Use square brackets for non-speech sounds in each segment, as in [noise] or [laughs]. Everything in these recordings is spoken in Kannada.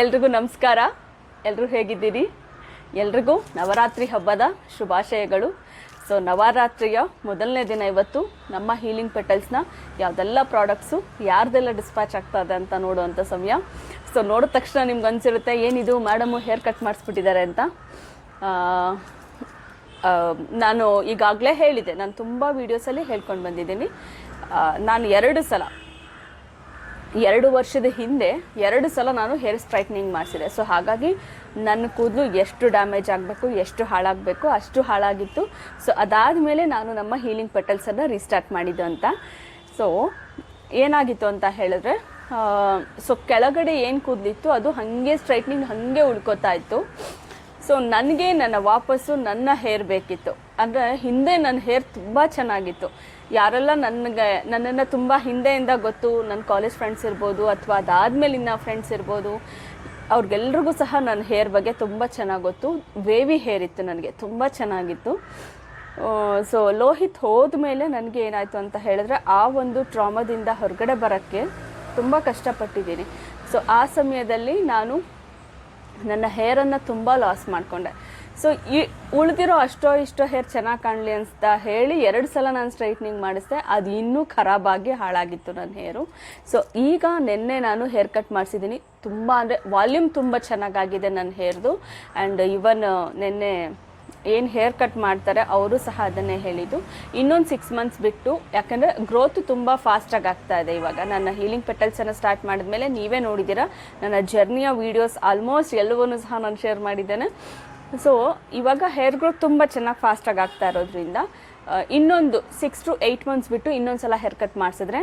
ಎಲ್ರಿಗೂ ನಮಸ್ಕಾರ. ಎಲ್ಲರೂ ಹೇಗಿದ್ದೀರಿ? ಎಲ್ರಿಗೂ ನವರಾತ್ರಿ ಹಬ್ಬದ ಶುಭಾಶಯಗಳು. ಸೊ ನವರಾತ್ರಿಯ ಮೊದಲನೇ ದಿನ ಇವತ್ತು ನಮ್ಮ ಹೀಲಿಂಗ್ ಪೆಟಲ್ಸ್ನ ಯಾವುದೆಲ್ಲ ಪ್ರಾಡಕ್ಟ್ಸು ಯಾರ್ದೆಲ್ಲ ಡಿಸ್ಪ್ಯಾಚ್ ಆಗ್ತಾ ಇದೆ ಅಂತ ನೋಡುವಂಥ ಸಮಯ. ಸೊ ನೋಡಿದ ತಕ್ಷಣ ನಿಮ್ಗೆ ಅನಿಸಿರುತ್ತೆ, ಏನಿದು ಮೇಡಮು ಹೇರ್ ಕಟ್ ಮಾಡಿಸ್ಬಿಟ್ಟಿದ್ದಾರೆ ಅಂತ. ನಾನು ಈಗಾಗಲೇ ಹೇಳಿದೆ ನಾನು ತುಂಬ ವೀಡಿಯೋಸಲ್ಲಿ ಹೇಳ್ಕೊಂಡು ಬಂದಿದ್ದೀನಿ. ನಾನು ಎರಡು ಸಲ ಎರಡು ವರ್ಷದ ಹಿಂದೆ ಎರಡು ಸಲ ನಾನು ಹೇರ್ ಸ್ಟ್ರೈಟ್ನಿಂಗ್ ಮಾಡಿಸಿದೆ. ಸೊ ಹಾಗಾಗಿ ನನ್ನ ಕೂದಲು ಎಷ್ಟು ಡ್ಯಾಮೇಜ್ ಆಗಬೇಕು, ಎಷ್ಟು ಹಾಳಾಗಬೇಕು, ಅಷ್ಟು ಹಾಳಾಗಿತ್ತು. ಸೊ ಅದಾದ ಮೇಲೆ ನಾನು ನಮ್ಮ ಹೀಲಿಂಗ್ ಪೆಟಲ್ಸನ್ನು ರೀಸ್ಟಾರ್ಟ್ ಮಾಡಿದ್ದು ಅಂತ. ಸೊ ಏನಾಗಿತ್ತು ಅಂತ ಹೇಳಿದ್ರೆ ಸೊ ಕೆಳಗಡೆ ಏನು ಕೂದಲಿತ್ತು, ಅದು ಹಾಗೆ ಸ್ಟ್ರೈಟ್ನಿಂಗ್ ಹಾಗೆ ಉಳ್ಕೋತಾ ಇತ್ತು. ಸೊ ನನಗೆ ನನ್ನ ವಾಪಸ್ಸು ನನ್ನ ಹೇರ್ ಬೇಕಿತ್ತು. ಅಂದರೆ ಹಿಂದೆ ನನ್ನ ಹೇರ್ ತುಂಬ ಚೆನ್ನಾಗಿತ್ತು. ಯಾರೆಲ್ಲ ನನಗೆ, ನನ್ನನ್ನು ತುಂಬ ಹಿಂದೆಯಿಂದ ಗೊತ್ತು ನನ್ನ ಕಾಲೇಜ್ ಫ್ರೆಂಡ್ಸ್ ಇರ್ಬೋದು ಅಥವಾ ಅದಾದಮೇಲಿನ ಫ್ರೆಂಡ್ಸ್ ಇರ್ಬೋದು, ಅವ್ರಿಗೆಲ್ರಿಗೂ ಸಹ ನನ್ನ ಹೇರ್ ಬಗ್ಗೆ ತುಂಬ ಚೆನ್ನಾಗಿ ಗೊತ್ತು. ವೇವಿ ಹೇರ್ ಇತ್ತು ನನಗೆ, ತುಂಬ ಚೆನ್ನಾಗಿತ್ತು. ಸೊ ಲೋಹಿತ್ ಹೋದ್ಮೇಲೆ ನನಗೆ ಏನಾಯಿತು ಅಂತ ಹೇಳಿದ್ರೆ, ಆ ಒಂದು ಟ್ರಾಮಾದಿಂದ ಹೊರಗಡೆ ಬರೋಕ್ಕೆ ತುಂಬ ಕಷ್ಟಪಟ್ಟಿದ್ದೀನಿ. ಸೊ ಆ ಸಮಯದಲ್ಲಿ ನಾನು ನನ್ನ ಹೇರನ್ನು ತುಂಬ ಲಾಸ್ ಮಾಡಿಕೊಂಡೆ. ಸೊ ಈ ಉಳಿದಿರೋ ಅಷ್ಟೋ ಇಷ್ಟೋ ಹೇರ್ ಚೆನ್ನಾಗಿ ಕಾಣಲಿ ಅಂತ ಹೇಳಿ ಎರಡು ಸಲ ನಾನು ಸ್ಟ್ರೈಟ್ನಿಂಗ್ ಮಾಡಿಸಿದೆ. ಅದು ಇನ್ನೂ ಖರಾಬಾಗಿ ಹಾಳಾಗಿತ್ತು ನನ್ನ ಹೇರು. ಸೊ ಈಗ ನಿನ್ನೆ ನಾನು ಹೇರ್ ಕಟ್ ಮಾಡಿಸಿದ್ದೀನಿ. ತುಂಬ ಅಂದರೆ ವಾಲ್ಯೂಮ್ ತುಂಬ ಚೆನ್ನಾಗಾಗಿದೆ ನನ್ನ ಹೇರ್ದು. ಆ್ಯಂಡ್ ಇವನ್, ನಿನ್ನೆ ಏನು ಹೇರ್ ಕಟ್ ಮಾಡ್ತಾರೆ, ಅವರು ಸಹ ಅದನ್ನೇ ಹೇಳಿದ್ದು. ಇನ್ನೊಂದು ಸಿಕ್ಸ್ ಮಂತ್ಸ್ ಬಿಟ್ಟು, ಯಾಕಂದರೆ ಗ್ರೋತ್ ತುಂಬ ಫಾಸ್ಟಾಗಿ ಆಗ್ತಾ ಇದೆ ಇವಾಗ. ನನ್ನ ಹೀಲಿಂಗ್ ಪೆಟಲ್ಸನ್ನು ಸ್ಟಾರ್ಟ್ ಮಾಡಿದ್ಮೇಲೆ ನೀವೇ ನೋಡಿದ್ದೀರಾ, ನನ್ನ ಜರ್ನಿಯ ವೀಡಿಯೋಸ್ ಆಲ್ಮೋಸ್ಟ್ ಎಲ್ಲವನ್ನೂ ಸಹ ನಾನು ಶೇರ್ ಮಾಡಿದ್ದೇನೆ. ಸೊ ಇವಾಗ ಹೇರ್ ಗ್ರೋತ್ ತುಂಬ ಚೆನ್ನಾಗಿ ಫಾಸ್ಟಾಗಿ ಆಗ್ತಾ ಇರೋದ್ರಿಂದ ಇನ್ನೊಂದು ಸಿಕ್ಸ್ ಟು ಏಯ್ಟ್ ಮಂತ್ಸ್ ಬಿಟ್ಟು ಇನ್ನೊಂದು ಸಲ ಹೇರ್ ಕಟ್ ಮಾಡಿಸಿದ್ರೆ,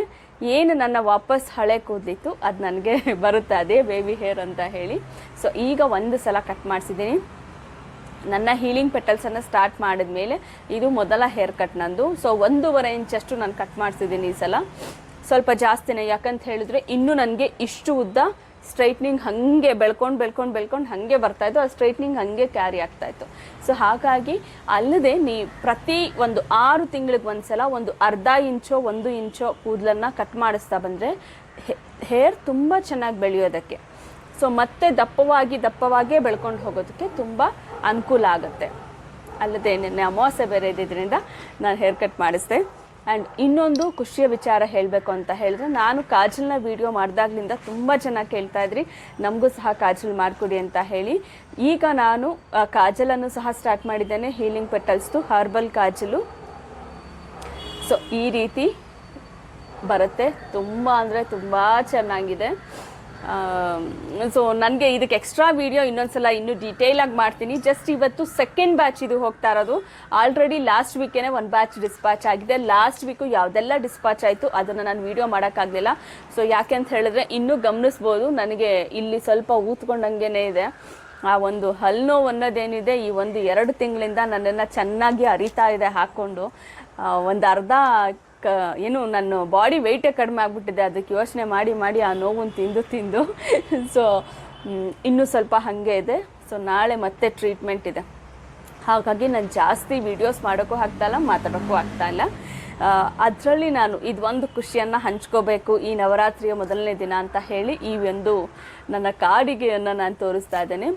ಏನು ನನ್ನ ವಾಪಸ್ ಹಳೆ ಕೂದಲಿತ್ತು, ಅದು ನನಗೆ [laughs] ಬರುತ್ತೆ, ಅದೇ ಬೇಬಿ ಹೇರ್ ಅಂತ ಹೇಳಿ. ಸೊ ಈಗ ಒಂದು ಸಲ ಕಟ್ ಮಾಡಿಸಿದ್ದೀನಿ. ನನ್ನ ಹೀಲಿಂಗ್ ಪೆಟಲ್ಸನ್ನು ಸ್ಟಾರ್ಟ್ ಮಾಡಿದ್ಮೇಲೆ ಇದು ಮೊದಲ ಹೇರ್ ಕಟ್ ನಂದು. ಸೊ ಒಂದೂವರೆ ಇಂಚಷ್ಟು ನಾನು ಕಟ್ ಮಾಡಿಸಿದ್ದೀನಿ ಈ ಸಲ. ಸ್ವಲ್ಪ ಜಾಸ್ತಿನೇ, ಯಾಕಂತ ಹೇಳಿದ್ರೆ ಇನ್ನೂ ನನಗೆ ಇಷ್ಟು ಉದ್ದ ಸ್ಟ್ರೈಟ್ನಿಂಗ್ ಹಾಗೆ ಬೆಳ್ಕೊಂಡು ಬೆಳ್ಕೊಂಡು ಬೆಳ್ಕೊಂಡು ಹಾಗೆ ಬರ್ತಾಯಿತ್ತು ಆ ಸ್ಟ್ರೈಟ್ನಿಂಗ್ ಹಾಗೆ ಕ್ಯಾರಿ ಆಗ್ತಾಯಿತ್ತು ಸೊ ಹಾಗಾಗಿ ಅಲ್ಲದೆ ನೀ ಪ್ರತಿ ಒಂದು ಆರು ತಿಂಗಳಿಗೆ ಒಂದ್ಸಲ ಒಂದು ಅರ್ಧ ಇಂಚೋ, ಒಂದು ಇಂಚೋ ಕೂದಲನ್ನು ಕಟ್ ಮಾಡಿಸ್ತಾ ಬಂದರೆ ಹೇರ್ ತುಂಬ ಚೆನ್ನಾಗಿ ಬೆಳೆಯೋದಕ್ಕೆ. ಸೊ ಮತ್ತೆ ದಪ್ಪವಾಗಿ, ದಪ್ಪವಾಗೇ ಬೆಳ್ಕೊಂಡು ಹೋಗೋದಕ್ಕೆ ತುಂಬ ಅನುಕೂಲ ಆಗುತ್ತೆ. ಅಲ್ಲದೆ ನಿನ್ನೆ ಅಮಾವಾಸ್ಯೆ ಬೇರೆ ಇದ್ದಿದ್ದರಿಂದ ನಾನು ಹೇರ್ ಕಟ್ ಮಾಡಿಸಿದೆ. ಆ್ಯಂಡ್ ಇನ್ನೊಂದು ಖುಷಿಯ ವಿಚಾರ ಹೇಳಬೇಕು ಅಂತ ಹೇಳಿದ್ರೆ, ನಾನು ಕಾಜಲ್ನ ವಿಡಿಯೋ ಮಾಡಿದಾಗ್ಲಿಂದ ತುಂಬ ಜನ ಕೇಳ್ತಾ ಇದ್ರಿ, ನಮಗೂ ಸಹ ಕಾಜಲ್ ಮಾಡಿಕೊಡಿ ಅಂತ ಹೇಳಿ. ಈಗ ನಾನು ಕಾಜಲನ್ನು ಸಹ ಸ್ಟಾರ್ಟ್ ಮಾಡಿದ್ದೇನೆ ಹೀಲಿಂಗ್ ಪೆಟಲ್ಸ್ದು ಹರ್ಬಲ್ ಕಾಜಲು. ಸೊ ಈ ರೀತಿ ಬರುತ್ತೆ. ತುಂಬ ಅಂದರೆ ತುಂಬ ಚೆನ್ನಾಗಿದೆ. ಸೊ ನನಗೆ ಇದಕ್ಕೆ ಎಕ್ಸ್ಟ್ರಾ ವೀಡಿಯೋ ಇನ್ನೊಂದ್ಸಲ ಇನ್ನೂ ಆಗಿ ಮಾಡ್ತೀನಿ. ಜಸ್ಟ್ ಇವತ್ತು ಸೆಕೆಂಡ್ ಬ್ಯಾಚ್ ಇದು ಹೋಗ್ತಾ ಇರೋದು. ಆಲ್ರೆಡಿ ಲಾಸ್ಟ್ ವೀಕೇನೆ ಒಂದು ಬ್ಯಾಚ್ ಡಿಸ್ಪ್ಯಾಚ್ ಆಗಿದೆ. ಲಾಸ್ಟ್ ವೀಕು ಯಾವುದೆಲ್ಲ ಡಿಸ್ಪ್ಯಾಚ್ ಆಯಿತು ಅದನ್ನು ನಾನು ವೀಡಿಯೋ ಮಾಡೋಕ್ಕಾಗಲಿಲ್ಲ. ಸೊ ಯಾಕೆ ಅಂತ ಹೇಳಿದ್ರೆ ಇನ್ನೂ ಗಮನಿಸ್ಬೋದು. ನನಗೆ ಇಲ್ಲಿ ಸ್ವಲ್ಪ ಊತ್ಕೊಂಡಂಗೆ ಇದೆ. ಆ ಒಂದು ಹಲ್ಲು ನೋವು ಅನ್ನೋದೇನಿದೆ, ಈ ಒಂದು ಎರಡು ತಿಂಗಳಿಂದ ನನ್ನನ್ನು ಚೆನ್ನಾಗಿ ಅರಿತಾ ಇದೆ ಹಾಕ್ಕೊಂಡು ಒಂದು ಅರ್ಧ ಕ, ಏನು, ನನ್ನ ಬಾಡಿ ವೆಯ್ಟೇ ಕಡಿಮೆ ಆಗಿಬಿಟ್ಟಿದೆ. ಅದಕ್ಕೆ ಯೋಚನೆ ಮಾಡಿ ಮಾಡಿ ಆ ನೋವನ್ನು ತಿಂದು ತಿಂದು. ಸೊ ಇನ್ನೂ ಸ್ವಲ್ಪ ಹಾಗೆ ಇದೆ. ಸೊ ನಾಳೆ ಮತ್ತೆ ಟ್ರೀಟ್ಮೆಂಟ್ ಇದೆ. ಹಾಗಾಗಿ ನಾನು ಜಾಸ್ತಿ ವೀಡಿಯೋಸ್ ಮಾಡೋಕ್ಕೂ ಆಗ್ತಾ ಇಲ್ಲ, ಮಾತಾಡೋಕ್ಕೂ ಆಗ್ತಾ ಇಲ್ಲ. ಅದರಲ್ಲಿ ನಾನು ಇದೊಂದು ಖುಷಿಯನ್ನು ಹಂಚ್ಕೋಬೇಕು. ಈ ನವರಾತ್ರಿಯ ಮೊದಲನೇ ದಿನ ಅಂತ ಹೇಳಿ ಈ ಒಂದು ನನ್ನ ಕಾಡಿಗೆಯನ್ನು ನಾನು ತೋರಿಸ್ತಾ ಇದ್ದೇನೆ.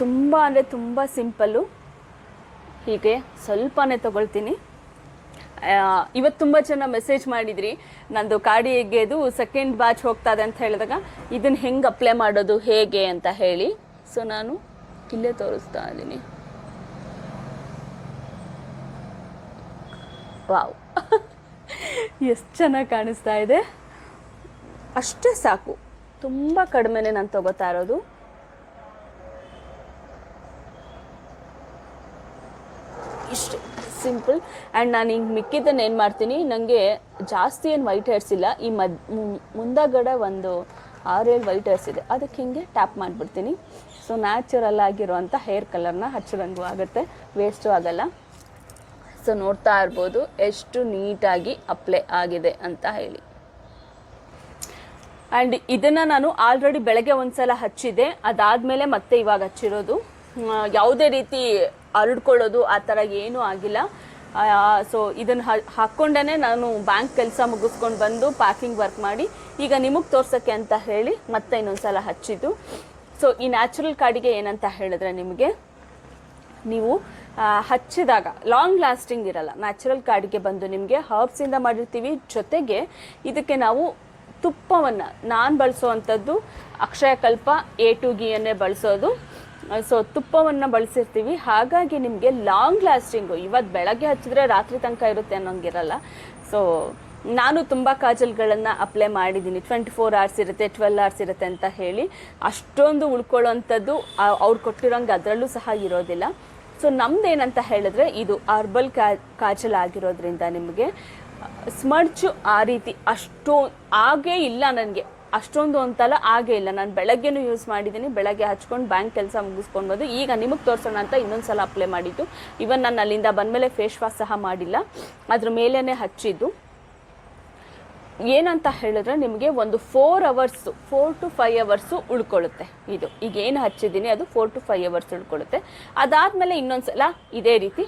ತುಂಬ ಅಂದರೆ ತುಂಬ ಸಿಂಪಲ್ಲು ಹೀಗೆ ಸ್ವಲ್ಪನೇ ತಗೊಳ್ತೀನಿ. ಇವತ್ತು ತುಂಬ ಜನ ಮೆಸೇಜ್ ಮಾಡಿದ್ರಿ. ನಂದು ಕಾಡಿ ಎಗ್ಗೆದು ಸೆಕೆಂಡ್ ಬ್ಯಾಚ್ ಹೋಗ್ತಾ ಅಂತ ಹೇಳಿದಾಗ ಇದನ್ನು ಹೆಂಗೆ ಅಪ್ಲೈ ಮಾಡೋದು, ಹೇಗೆ ಅಂತ ಹೇಳಿ. ಸೊ ನಾನು ಇಲ್ಲೇ ತೋರಿಸ್ತಾ ಇದ್ದೀನಿ. ವಾವ್. [laughs] ಎಷ್ಟು ಚೆನ್ನಾಗಿ ಕಾಣಿಸ್ತಾ ಇದೆ. ಅಷ್ಟೇ ಸಾಕು. ತುಂಬ ಕಡಿಮೆನೆ ನಾನು ತಗೋತಾ ಇರೋದು. ಇಷ್ಟು. ಸಿಂಪಲ್. ಆ್ಯಂಡ್ ನಾನು ಹಿಂಗೆ ಮಿಕ್ಕಿದ್ದನ್ನು ಏನು ಮಾಡ್ತೀನಿ ನನಗೆ ಜಾಸ್ತಿ ಏನು ವೈಟ್ ಹೇರ್ಸ್ ಇಲ್ಲ. ಈ ಮದ್ ಮುಂದಾಗಡೆ ಒಂದು ಆರೇಳು ವೈಟ್ ಹೇರ್ಸ್ ಇದೆ. ಅದಕ್ಕೆ ಹಿಂಗೆ ಟ್ಯಾಪ್ ಮಾಡಿಬಿಡ್ತೀನಿ. ಸೊ ನ್ಯಾಚುರಲ್ ಆಗಿರುವಂಥ ಹೇರ್ ಕಲರ್ನ ಹಚ್ಚಿದಂಗೂ ಆಗುತ್ತೆ. ವೇಸ್ಟು ಆಗಲ್ಲ. ಸೊ ನೋಡ್ತಾ ಇರ್ಬೋದು, ಎಷ್ಟು ನೀಟಾಗಿ ಅಪ್ಲೈ ಆಗಿದೆ ಅಂತ ಹೇಳಿ. ಆ್ಯಂಡ್ ಇದನ್ನು ನಾನು ಆಲ್ರೆಡಿ ಬೆಳಗ್ಗೆ ಒಂದು ಸಲ ಹಚ್ಚಿದೆ ಅದಾದಮೇಲೆ ಮತ್ತೆ ಇವಾಗ ಹಚ್ಚಿರೋದು. ಯಾವುದೇ ರೀತಿ ಹರಡ್ಕೊಳ್ಳೋದು ಆ ಥರ ಏನೂ ಆಗಿಲ್ಲ. ಸೊ ಇದನ್ನು ಹಾಕ್ಕೊಂಡೇ ನಾನು ಬ್ಯಾಂಕ್ ಕೆಲಸ ಮುಗಿಸ್ಕೊಂಡು ಬಂದು ಪ್ಯಾಕಿಂಗ್ ವರ್ಕ್ ಮಾಡಿ, ಈಗ ನಿಮಗೆ ತೋರ್ಸೋಕ್ಕೆ ಅಂತ ಹೇಳಿ ಮತ್ತೆ ಇನ್ನೊಂದ್ಸಲ ಹಚ್ಚಿದ್ದು. ಸೊ ಈ ನ್ಯಾಚುರಲ್ ಕಾರ್ಡಿಗೆ ಏನಂತ ಹೇಳಿದ್ರೆ ನಿಮಗೆ, ನೀವು ಹಚ್ಚಿದಾಗ ಲಾಂಗ್ ಲಾಸ್ಟಿಂಗ್ ಇರಲ್ಲ ನ್ಯಾಚುರಲ್ ಕಾರ್ಡ್ಗೆ ಬಂದು ನಿಮಗೆ ಹರ್ಬ್ಸಿಂದ ಮಾಡಿರ್ತೀವಿ. ಜೊತೆಗೆ ಇದಕ್ಕೆ ನಾವು ತುಪ್ಪವನ್ನು, ನಾನು ಬಳಸೋವಂಥದ್ದು ಅಕ್ಷಯಕಲ್ಪ ಎ ಟು ಗಿಯನ್ನೇ ಬಳಸೋದು. ಸೊ ತುಪ್ಪವನ್ನು ಬಳಸಿರ್ತೀವಿ. ಹಾಗಾಗಿ ನಿಮಗೆ ಲಾಂಗ್ ಲಾಸ್ಟಿಂಗು ಇವತ್ತು ಬೆಳಗ್ಗೆ ಹಚ್ಚಿದ್ರೆ ರಾತ್ರಿ ತನಕ ಇರುತ್ತೆ ಅನ್ನೋಂಗಿರಲ್ಲ. ಸೊ ನಾನು ತುಂಬ ಕಾಜಲ್ಗಳನ್ನು ಅಪ್ಲೈ ಮಾಡಿದ್ದೀನಿ. ಟ್ವೆಂಟಿ ಫೋರ್ ಅವರ್ಸ್ ಇರುತ್ತೆ ಟ್ವೆಲ್ ಅವರ್ಸ್ ಇರುತ್ತೆ ಅಂತ ಹೇಳಿ. ಅಷ್ಟೊಂದು ಉಳ್ಕೊಳ್ಳೋವಂಥದ್ದು ಅವ್ರು ಕೊಟ್ಟಿರೋಂಗೆ ಅದರಲ್ಲೂ ಸಹ ಇರೋದಿಲ್ಲ. ಸೊ ನಮ್ದು ಏನಂತ ಹೇಳಿದ್ರೆ, ಇದು ಅರ್ಬಲ್ ಕಾ, ಕಾಜಲ್ ಆಗಿರೋದ್ರಿಂದ ನಿಮಗೆ ಸ್ಮರ್ಚು ಆ ರೀತಿ ಅಷ್ಟೋ, ಆಗೇ ಇಲ್ಲ ನನಗೆ. ಅಷ್ಟೊಂದು ಅಂತಲ್ಲ ಆಗೇ ಇಲ್ಲ. ನಾನು ಬೆಳಗ್ಗೆನೂ ಯೂಸ್ ಮಾಡಿದ್ದೀನಿ ಬೆಳಗ್ಗೆ ಹಚ್ಕೊಂಡು ಬ್ಯಾಂಕ್ ಕೆಲಸ ಮುಗಿಸ್ಕೊಂಡು ಬಂದು ಈಗ ನಿಮಗೆ ತೋರಿಸೋಣ ಅಂತ ಇನ್ನೊಂದು ಸಲ ಅಪ್ಲೈ ಮಾಡಿದ್ದು. ಇವನ್ ನಾನು ಅಲ್ಲಿಂದ ಬಂದಮೇಲೆ ಫೇಸ್ ವಾಶ್ ಸಹ ಮಾಡಿಲ್ಲ. ಅದ್ರ ಮೇಲೇ ಹಚ್ಚಿದ್ದು. ಏನಂತ ಹೇಳಿದ್ರೆ ನಿಮಗೆ ಒಂದು four hours four to five hours ಉಳ್ಕೊಳ್ಳುತ್ತೆ ಇದು. ಈಗ ಏನು ಹಚ್ಚಿದ್ದೀನಿ ಅದು ಫೋರ್ ಟು ಫೈವ್ ಅವರ್ಸ್ ಉಳ್ಕೊಳ್ಳುತ್ತೆ. ಅದಾದಮೇಲೆ ಇನ್ನೊಂದ್ಸಲ ಇದೇ ರೀತಿ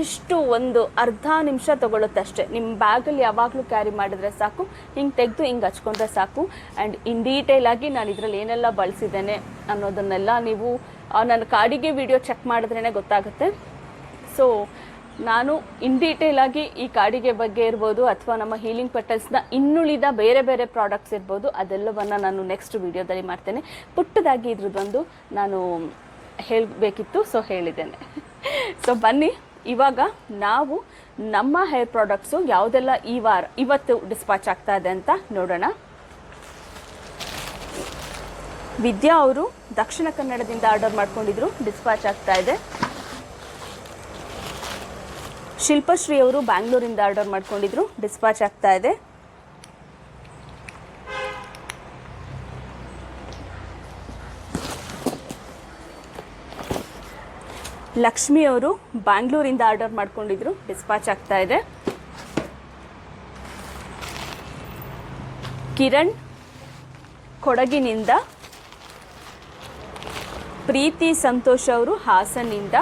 ಇಷ್ಟು ಒಂದು ಅರ್ಧ ನಿಮಿಷ ತಗೊಳುತ್ತೆ ಅಷ್ಟೇ. ನಿಮ್ಮ ಬ್ಯಾಗಲ್ಲಿ ಯಾವಾಗಲೂ ಕ್ಯಾರಿ ಮಾಡಿದ್ರೆ ಸಾಕು, ಹಿಂಗೆ ತೆಗೆದು ಹಿಂಗೆ ಹಚ್ಕೊಂಡ್ರೆ ಸಾಕು. ಆ್ಯಂಡ್ ಇನ್ ಡೀಟೇಲ್ ಆಗಿ ನಾನು ಇದರಲ್ಲಿ ಏನೆಲ್ಲ ಬಳಸಿದ್ದೇನೆ ಅನ್ನೋದನ್ನೆಲ್ಲ ನೀವು ನನ್ನ ಕಾಡಿಗೆ ವಿಡಿಯೋ ಚೆಕ್ ಮಾಡಿದ್ರೇ ಗೊತ್ತಾಗುತ್ತೆ. ಸೊ ನಾನು ಇನ್ ಡೀಟೇಲ್ ಆಗಿ ಈ ಕಾಡಿಗೆ ಬಗ್ಗೆ ಇರ್ಬೋದು ಅಥವಾ ನಮ್ಮ ಹೀಲಿಂಗ್ ಪೆಟಲ್ಸ್ನ ಇನ್ನುಳಿದ ಬೇರೆ ಬೇರೆ ಪ್ರಾಡಕ್ಟ್ಸ್ ಇರ್ಬೋದು, ಅದೆಲ್ಲವನ್ನು ನಾನು ನೆಕ್ಸ್ಟ್ ವಿಡಿಯೋದಲ್ಲಿ ಮಾಡ್ತೇನೆ. ಪುಟ್ಟದಾಗಿ ಇದ್ರದ್ದೊಂದು ನಾನು ಹೇಳಬೇಕಿತ್ತು ಸೊ ಹೇಳಿದ್ದೇನೆ. ಸೊ ಬನ್ನಿ. ಇವಾಗ ನಾವು ನಮ್ಮ ಹೇರ್ ಪ್ರಾಡಕ್ಟ್ಸು ಯಾವುದೆಲ್ಲ ಈ ವಾರ, ಇವತ್ತು ಡಿಸ್ಪಾಚ್ ಆಗ್ತಾ ಇದೆ ಅಂತ ನೋಡೋಣ. ವಿದ್ಯಾ ಅವರು ದಕ್ಷಿಣ ಕನ್ನಡದಿಂದ ಆರ್ಡರ್ ಮಾಡ್ಕೊಂಡಿದ್ರು ಡಿಸ್ಪಾಚ್ ಆಗ್ತಾ ಇದೆ. ಶಿಲ್ಪಶ್ರೀ ಅವರು ಬ್ಯಾಂಗ್ಳೂರಿಂದ ಆರ್ಡರ್ ಮಾಡ್ಕೊಂಡಿದ್ರು ಡಿಸ್ಪಾಚ್ ಆಗ್ತಾ ಇದೆ. ಲಕ್ಷ್ಮಿ ಅವರು ಬ್ಯಾಂಗ್ಳೂರಿಂದ ಆರ್ಡರ್ ಮಾಡ್ಕೊಂಡಿದ್ರು. ಡಿಸ್ಪಾಚ್ ಆಗ್ತಾ ಇದೆ. ಕಿರಣ್ ಕೊಡಗಿನಿಂದ, ಪ್ರೀತಿ ಸಂತೋಷ್ ಅವರು ಹಾಸನಿಂದ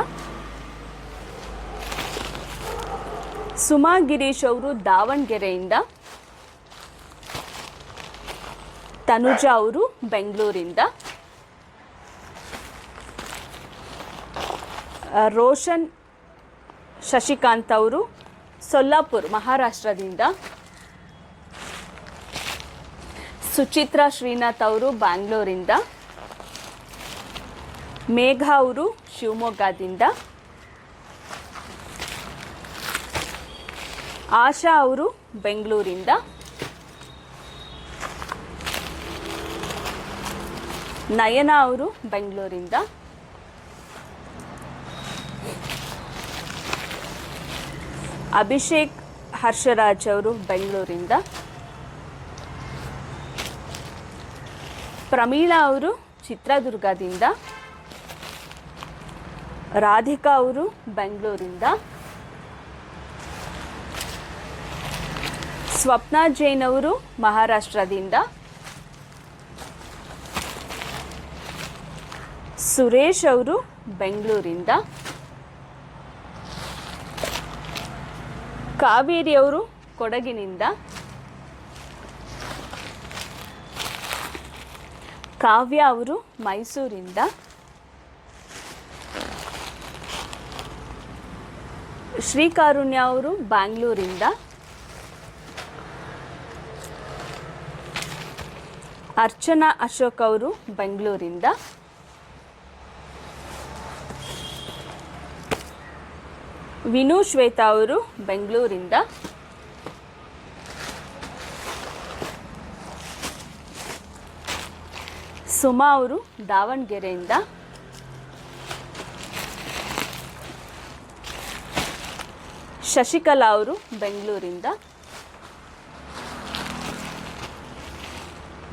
ಸುಮಾ ಗಿರೀಶ್ ಅವರು ದಾವಣಗೆರೆಯಿಂದ, ತನುಜಾ ಅವರು ಬೆಂಗಳೂರಿಂದ ರೋಷನ್ ಶಶಿಕಾಂತ್ ಅವರು ಸೊಲ್ಲಾಪುರ್, ಮಹಾರಾಷ್ಟ್ರದಿಂದ. ಸುಚಿತ್ರಾ ಶ್ರೀನಾಥ್ ಅವರು ಬ್ಯಾಂಗ್ಳೂರಿಂದ. ಮೇಘ ಅವರು ಶಿವಮೊಗ್ಗದಿಂದ. ಆಶಾ ಅವರು ಬೆಂಗಳೂರಿಂದ. ನಯನ ಅವರು ಬೆಂಗಳೂರಿಂದ. ಅಭಿಷೇಕ್ ಹರ್ಷರಾಜ್ ಅವರು ಬೆಂಗಳೂರಿಂದ. ಪ್ರಮೀಳಾ ಅವರು ಚಿತ್ರದುರ್ಗದಿಂದ. ರಾಧಿಕಾ ಅವರು ಬೆಂಗಳೂರಿಂದ. ಸ್ವಪ್ನ ಜೈನ್ ಅವರು ಮಹಾರಾಷ್ಟ್ರದಿಂದ. ಸುರೇಶ್ ಅವರು ಬೆಂಗಳೂರಿಂದ. ಕಾವೇರಿ ಅವರು ಕೊಡಗಿನಿಂದ ಕಾವ್ಯ ಅವರು ಮೈಸೂರಿಂದ ಶ್ರೀಕಾರುಣ್ಯ ಅವರು ಬ್ಯಾಂಗ್ಳೂರಿಂದ ಅರ್ಚನಾ ಅಶೋಕ್ ಅವರು ಬೆಂಗಳೂರಿಂದ ವಿನು ಶ್ವೇತಾ ಅವರು ಬೆಂಗಳೂರಿಂದ. ಸುಮಾ ಅವರು ದಾವಣಗೆರೆಯಿಂದ. ಶಶಿಕಲಾ ಅವರು ಬೆಂಗಳೂರಿಂದ.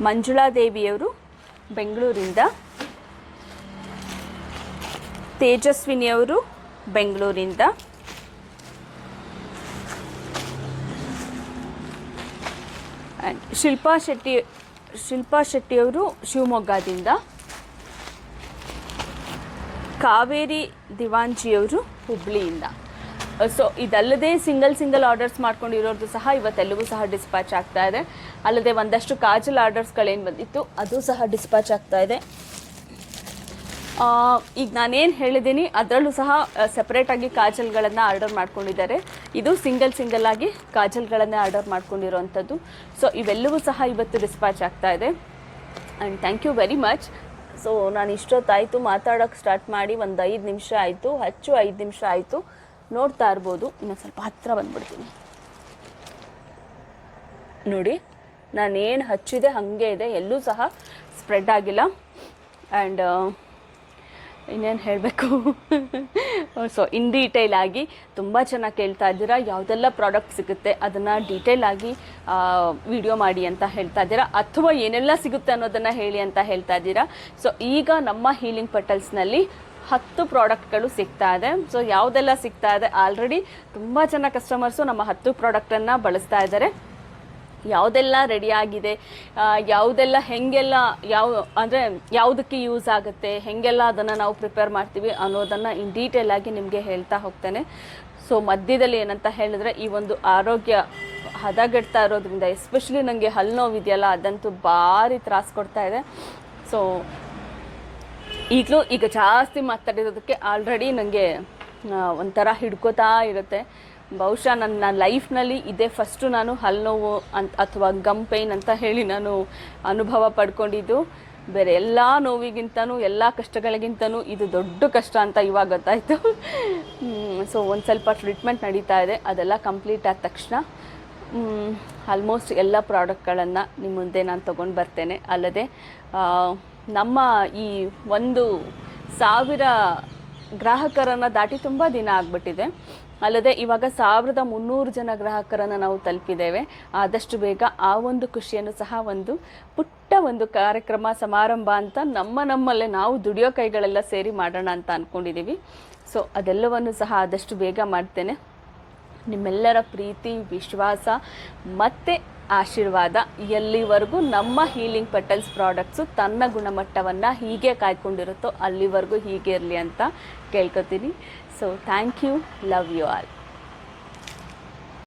ಮಂಜುಳಾ ದೇವಿಯವರು ಬೆಂಗಳೂರಿಂದ. ತೇಜಸ್ವಿನಿಯವರು ಬೆಂಗಳೂರಿಂದ. And ಶಿಲ್ಪಾ ಶೆಟ್ಟಿ, ಶಿಲ್ಪಾ ಶೆಟ್ಟಿಯವರು ಶಿವಮೊಗ್ಗದಿಂದ. ಕಾವೇರಿ ದಿವಾಂಜಿಯವರು ಹುಬ್ಳಿಯಿಂದ. ಸೊ ಇದಲ್ಲದೆ ಸಿಂಗಲ್ ಸಿಂಗಲ್ ಆರ್ಡರ್ಸ್ ಮಾಡ್ಕೊಂಡಿರೋದು ಸಹ ಇವತ್ತೆಲ್ಲವೂ ಸಹ ಡಿಸ್ಪ್ಯಾಚ್ ಆಗ್ತಾ ಇದೆ. ಅಲ್ಲದೆ ಒಂದಷ್ಟು ಕಾಜಲ್ ಆರ್ಡರ್ಸ್ಗಳೇನು ಬಂದಿತ್ತು, ಅದು ಸಹ ಡಿಸ್ಪ್ಯಾಚ್ ಆಗ್ತಾ ಇದೆ. ಈಗ ನಾನೇನು ಹೇಳಿದ್ದೀನಿ, ಅದರಲ್ಲೂ ಸಹ ಸಪ್ರೇಟಾಗಿ ಕಾಜಲ್ಗಳನ್ನು ಆರ್ಡರ್ ಮಾಡ್ಕೊಂಡಿದ್ದಾರೆ. ಇದು ಸಿಂಗಲ್ ಸಿಂಗಲ್ ಆಗಿ ಕಾಜಲ್ಗಳನ್ನೇ ಆರ್ಡರ್ ಮಾಡ್ಕೊಂಡಿರೋವಂಥದ್ದು ಸೊ ಇವೆಲ್ಲವೂ ಸಹ ಇವತ್ತು ಡಿಸ್ಪ್ಯಾಚ್ ಆಗ್ತಾ ಇದೆ. And thank you very much so ನಾನು ಇಷ್ಟೊತ್ತಾಯಿತು ಮಾತಾಡೋಕ್ಕೆ ಸ್ಟಾರ್ಟ್ ಮಾಡಿ ಒಂದು ಐದು ನಿಮಿಷ ಆಯಿತು, ಹಚ್ಚು ಐದು ನಿಮಿಷ ಆಯಿತು. ನೋಡ್ತಾ ಇರ್ಬೋದು. ಇನ್ನೊಂದು ಸ್ವಲ್ಪ ಹತ್ತಿರ ಬಂದ್ಬಿಡ್ತೀನಿ. ನೋಡಿ, ನಾನೇನು ಹಚ್ಚಿದೆ, ಹಾಗೆ ಇದೆ, ಎಲ್ಲೂ ಸಹ ಸ್ಪ್ರೆಡ್ ಆಗಿಲ್ಲ. ಆ್ಯಂಡ್ ಇನ್ನೇನು ಹೇಳಬೇಕು? ಸೊ [laughs] ಇನ್ ಡೀಟೇಲ್ ಆಗಿ ತುಂಬ ಚೆನ್ನಾಗಿ ಕೇಳ್ತಾ ಇದ್ದೀರಾ. ಯಾವುದೆಲ್ಲ ಪ್ರಾಡಕ್ಟ್ ಸಿಗುತ್ತೆ ಅದನ್ನು ಡೀಟೇಲ್ ಆಗಿ ವಿಡಿಯೋ ಮಾಡಿ ಅಂತ ಹೇಳ್ತಾ ಇದ್ದೀರಾ? ಅಥವಾ ಏನೆಲ್ಲ ಸಿಗುತ್ತೆ ಅನ್ನೋದನ್ನು ಹೇಳಿ ಅಂತ ಹೇಳ್ತಾ ಇದ್ದೀರಾ? ಸೊ ಈಗ ನಮ್ಮ ಹೀಲಿಂಗ್ ಪಟಲ್ಸ್ನಲ್ಲಿ ಹತ್ತು ಪ್ರಾಡಕ್ಟ್ಗಳು ಸಿಗ್ತಾ ಇದೆ. ಸೊ ಯಾವುದೆಲ್ಲ ಸಿಗ್ತಾ ಇದೆ? ಆಲ್ರೆಡಿ ತುಂಬ ಜನ ಕಸ್ಟಮರ್ಸು ನಮ್ಮ ಹತ್ತು ಪ್ರಾಡಕ್ಟನ್ನು ಬಳಸ್ತಾ ಇದ್ದಾರೆ. ಯಾವುದೆಲ್ಲ ಆಗಿದೆ ಯಾವುದೆಲ್ಲ ಹೆಂಗೆಲ್ಲ ಯಾವ, ಅಂದರೆ ಯಾವುದಕ್ಕೆ ಯೂಸ್ ಆಗುತ್ತೆ, ಹೆಂಗೆಲ್ಲ ಅದನ್ನು ನಾವು ಪ್ರಿಪೇರ್ ಮಾಡ್ತೀವಿ ಅನ್ನೋದನ್ನು ಇನ್ ಡೀಟೇಲ್ ಆಗಿ ನಿಮಗೆ ಹೇಳ್ತಾ ಹೋಗ್ತೇನೆ. ಸೊ ಮಧ್ಯದಲ್ಲಿ ಏನಂತ ಹೇಳಿದ್ರೆ ಈ ಒಂದು ಆರೋಗ್ಯ ಹದಗೆಡ್ತಾ ಇರೋದ್ರಿಂದ ಎಸ್ಪೆಷಲಿ ನನಗೆ ಹಲ್ಲು ನೋವಿದೆಯಲ್ಲ, ಅದಂತೂ ಭಾರಿ ತ್ರಾಸು ಕೊಡ್ತಾ ಇದೆ. ಸೊ ಈಗಲೂ ಈಗ ಜಾಸ್ತಿ ಮಾತಾಡಿರೋದಕ್ಕೆ ಆಲ್ರೆಡಿ ನನಗೆ ಒಂಥರ ಹಿಡ್ಕೋತಾ ಇರುತ್ತೆ. ಬಹುಶಃ ನನ್ನ ಲೈಫ್ನಲ್ಲಿ ಇದೇ ಫಸ್ಟು ನಾನು ಹಲ್ಲು ನೋವು ಅಂತ ಅಥವಾ ಗಮ್ ಪೇಯ್ನ್ ಅಂತ ಹೇಳಿ ನಾನು ಅನುಭವ ಪಡ್ಕೊಂಡಿದ್ದು. ಬೇರೆ ಎಲ್ಲ ನೋವಿಗಿಂತನೂ, ಎಲ್ಲ ಕಷ್ಟಗಳಿಗಿಂತನೂ ಇದು ದೊಡ್ಡ ಕಷ್ಟ ಅಂತ ಇವಾಗ ಗೊತ್ತಾಯಿತು. ಸೊ ಒಂದು ಸ್ವಲ್ಪ ಟ್ರೀಟ್ಮೆಂಟ್ ನಡೀತಾ ಇದೆ. ಅದೆಲ್ಲ ಕಂಪ್ಲೀಟ್ ಆದ ತಕ್ಷಣ ಆಲ್ಮೋಸ್ಟ್ ಎಲ್ಲ ಪ್ರಾಡಕ್ಟ್ಗಳನ್ನು ನಿಮ್ಮ ಮುಂದೆ ನಾನು ತೊಗೊಂಡು ಬರ್ತೇನೆ. ಅಲ್ಲದೆ ನಮ್ಮ ಈ ಒಂದು ಸಾವಿರ ಗ್ರಾಹಕರನ್ನು ದಾಟಿ ತುಂಬ ದಿನ ಆಗಿಬಿಟ್ಟಿದೆ. ಅಲ್ಲದೆ ಇವಾಗ ಸಾವಿರದ ಮುನ್ನೂರು ಜನ ಗ್ರಾಹಕರನ್ನು ನಾವು ತಲುಪಿದ್ದೇವೆ. ಆದಷ್ಟು ಬೇಗ ಆ ಒಂದು ಖುಷಿಯನ್ನು ಸಹ ಒಂದು ಪುಟ್ಟ ಒಂದು ಕಾರ್ಯಕ್ರಮ, ಸಮಾರಂಭ ಅಂತ ನಮ್ಮ ನಮ್ಮಲ್ಲೇ ನಾವು ದುಡಿಯೋ ಕೈಗಳೆಲ್ಲ ಸೇರಿ ಮಾಡೋಣ ಅಂತ ಅಂದ್ಕೊಂಡಿದ್ದೀವಿ ಸೊ ಅದೆಲ್ಲವನ್ನು ಸಹ ಆದಷ್ಟು ಬೇಗ ಮಾಡ್ತೇನೆ. ನಿಮ್ಮೆಲ್ಲರ ಪ್ರೀತಿ, ವಿಶ್ವಾಸ, ಮತ್ತು ಆಶೀರ್ವಾದ. ಎಲ್ಲಿವರೆಗೂ ನಮ್ಮ ಹೀಲಿಂಗ್ ಪೆಟಲ್ಸ್ ಪ್ರಾಡಕ್ಟ್ಸು ತನ್ನ ಗುಣಮಟ್ಟವನ್ನು ಹೀಗೆ ಕಾಯ್ಕೊಂಡಿರುತ್ತೋ ಅಲ್ಲಿವರೆಗೂ ಹೀಗೆ ಇರಲಿ ಅಂತ ಕೇಳ್ಕೊತೀನಿ. So thank you love you all